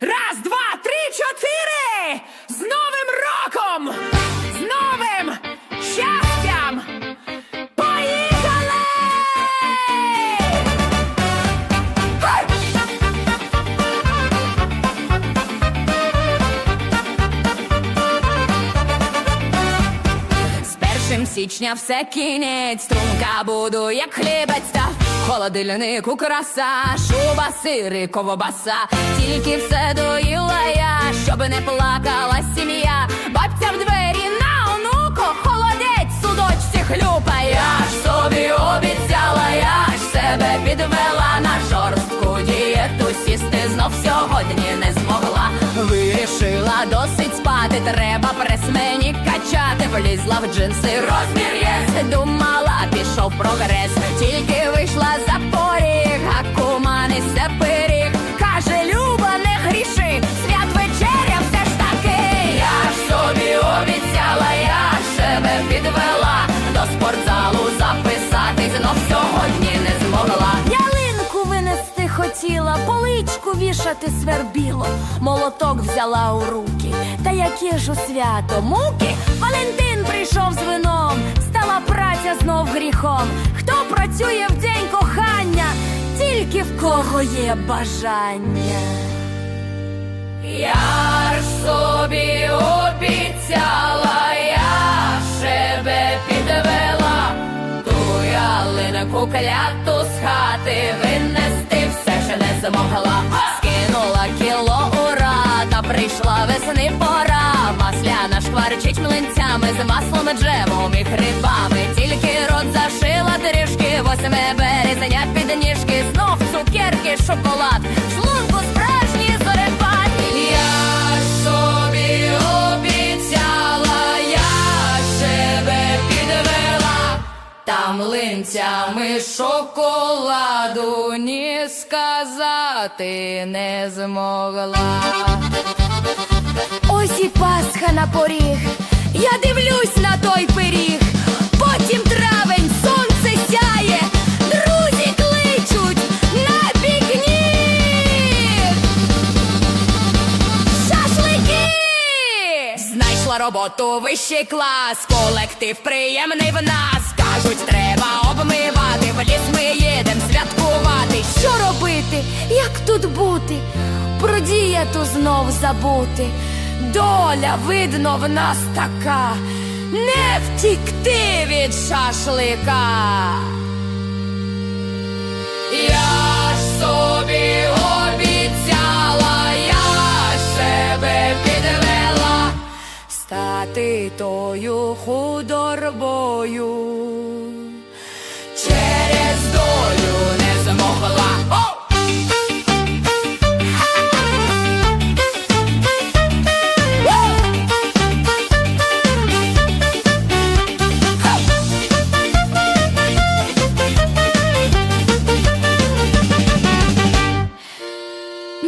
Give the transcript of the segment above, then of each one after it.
Раз, два, три, чотири! З Новим роком! З новим щастям! Поїхали! З першим січня все кінець, струнка буду, як хлібець та в холодильнику краса, шуба, сири, ковбаса, тільки все доїла я, щоб не плакала сім'я, бабця в двері на онуко, холодець судочці хлюпає. Я ж собі обіцяла, я ж себе підвела на жорстку дієту сісти знов сьогодні не змогла. Вирішила досить спати, треба прес мені качати. Влізла в джинси, розмір є. Думала, пішов прогрес. Тільки поличку свербіло, молоток взяла у руки. Та яке ж у свято муки? Валентин прийшов з вином, стала праця знов гріхом. Хто працює в день кохання, тільки в кого є бажання. Я ж собі обіцяла, я себе підвела, ту ялинку кляту з хати винести все ще не змогла. Шкварчить млинцями з маслом, джемом і хрибами. Тільки рот зашила трішки, 8 березня під ніжки, знов цукерки, шоколад, шлунку справжні зорепад. Я собі обіцяла, я себе підвела. Там линцями шоколаду ні сказати не змогла. Ось і Пасха на поріг. Я дивлюсь на той пиріг. Потім травень, сонце сяє, друзі кличуть на пікнік. Шашлики! Знайшла роботу вищий клас, колектив приємний в нас. Кажуть, треба обмивати, в ліс ми їдем святкувати. Що робити? Як тут бути? Про дієту знов забути. Доля, видно, в нас така. Не втікти від шашлика. Я ж собі обіцяла, я себе підвела. Стати тою худорбою.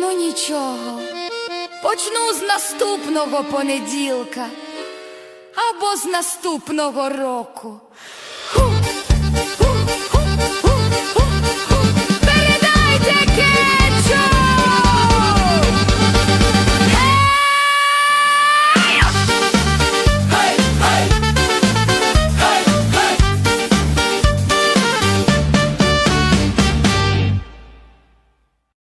Ну нічого, почну з наступного понеділка або з наступного року. Передайте!